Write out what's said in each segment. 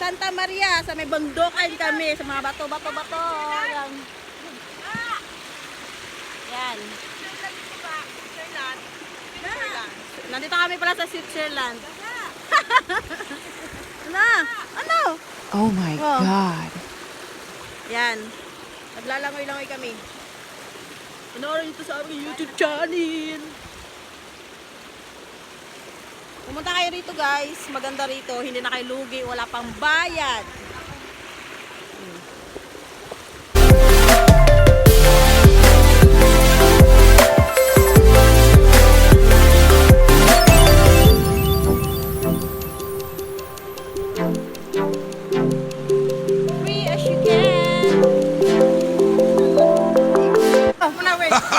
Santa Maria, sa may bundokan kami, sa mga bato, bato, bato. Yan. Yan. Nandito kami pala sa Switzerland. Ano? Ano? Oh my Oh. god. Yan. Naglalangoy-langoy kami. Panoorin ito sa aming YouTube channel. Pumunta kayo rito guys. Maganda rito. Hindi na kayo lugi. Wala pang bayad.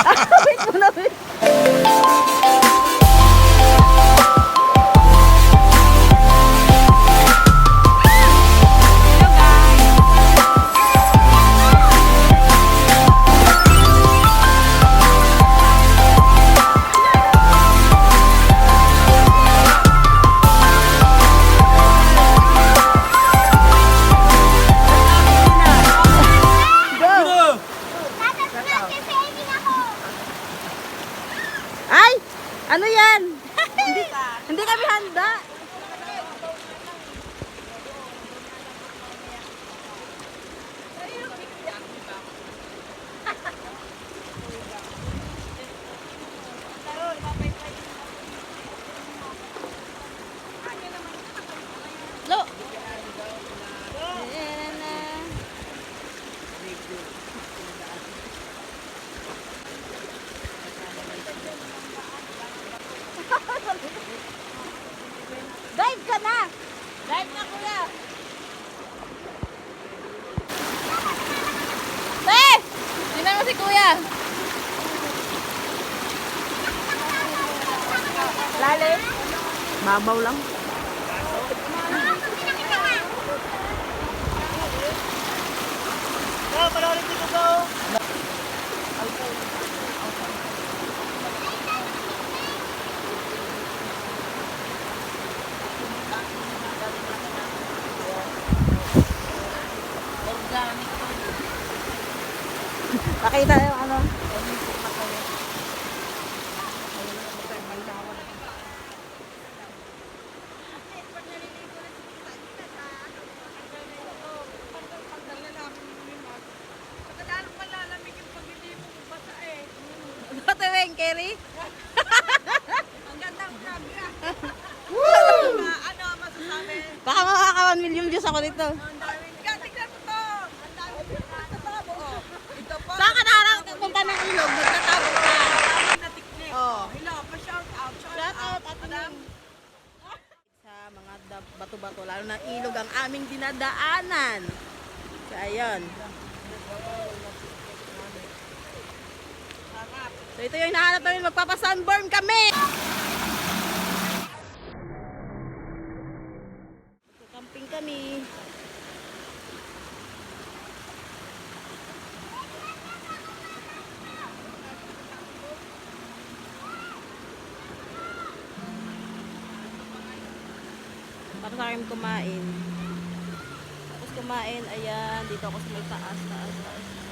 Ah, wait muna, wait. Babaw lang. Kerry? Ang ganda ng vlog niya. Ah, Ano ang masasabi? Baka makaka 1 million views ako dito. Ang dami. Ika, tignan mo to. Ang dami yung nagtatabo. Ito pa. Saan ka naharang punta ng ilog? Nagtatapos ka. Na tiknik. Oh. Hello, pa-shout out. Shout, out, Madam. Weng. Sa mga bato-bato, lalo na ilog ang aming dinadaanan. So, ayun. So, ito yung hinahanap namin. Magpapa-sunburn kami! Camping kami. Para sa akin kumain. Tapos kumain, ayan, dito ako sa may taas, taas, taas.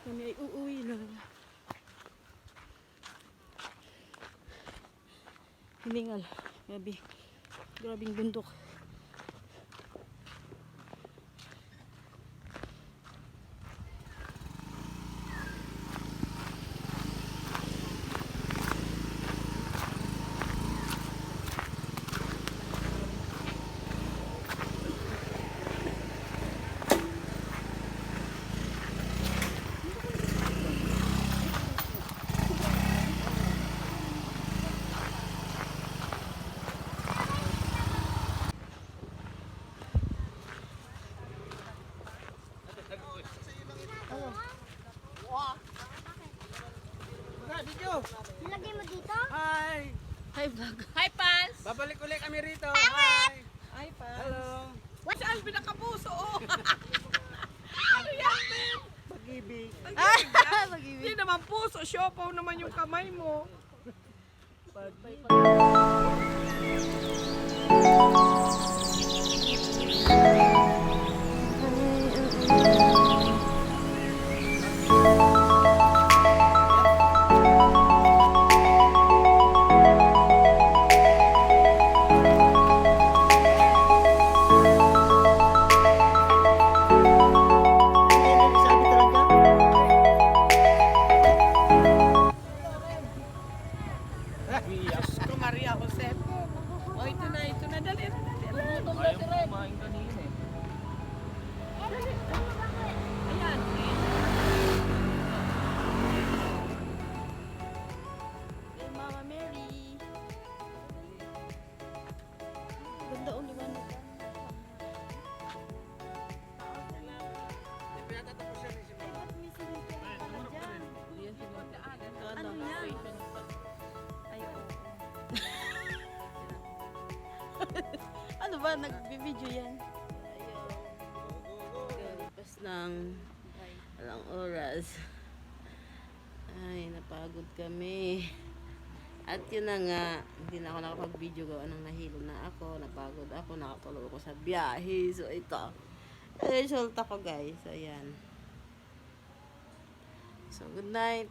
Kami ay uuwi na. Hiningal. Grabe. Grabing bundok. kamay mo. Bye-bye. nagbibideo yan. Tapos ng alang oras. Ay, napagod kami. At yun na nga, hindi na ako nakapag-video gawa nang nahilo na ako, napagod ako, nakatulog ako sa biyahe. So, ito. Result ako, guys. Ayan. So, good night.